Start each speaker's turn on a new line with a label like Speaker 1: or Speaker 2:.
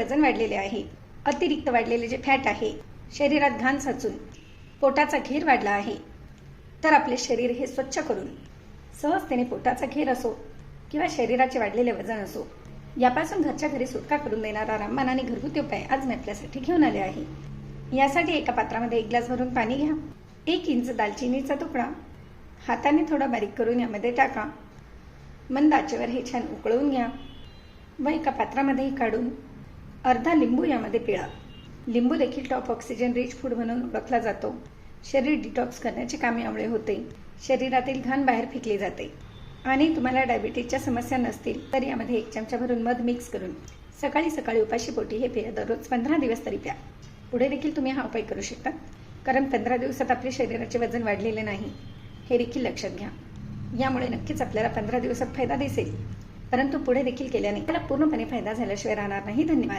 Speaker 1: वजन वाढलेले आहे. अतिरिक्त वाढलेले जे फॅट आहे शरीरात घाण साचून पोटाचा घेर वाढला आहे. तर आपले शरीर हे स्वच्छ करून सहजतेने पोटाचा घेर असो किंवा शरीराचे वाढलेले वजन असो यापासून घरच्या घरी सुटका करून देणारा राममान आणि घरगुती उपाय आज मी आपल्यासाठी घेऊन आले आहे. यासाठी एका पात्रामध्ये एक ग्लास भरून पाणी घ्या एक इंच दालचिनीचा तुकडा हाताने थोडा बारीक करून यामध्ये टाका मंद आचेवर हे छान उकळवून घ्या व एका पात्रामध्येही काढून अर्धा लिंबू यामध्ये पिळा. लिंबू देखील टॉप ऑक्सिजन रिच फूड म्हणून ओळखला जातो. शरीर डिटॉक्स करण्याचे काम यामुळे होते. शरीरातील घाण बाहेर फेकली जाते. आणि तुम्हाला डायबिटीजच्या समस्या नसतील तर यामध्ये एक चमचा भरून मध मिक्स करून सकाळी सकाळी उपाशी पोटी हे पेय दररोज पंधरा दिवस तरी प्या. पुढे देखील तुम्ही हा उपाय करू शकता. कारण पंधरा दिवसात आपले शरीराचे वजन वाढलेले नाही. हे देखील लक्षात घ्या. यामुळे नक्कीच आपल्याला पंधरा दिवसात फायदा दिसेल. परंतु पुढे देखील केल्याने त्याला पूर्णपणे फायदा झाल्याशिवाय राहणार नाही. धन्यवाद.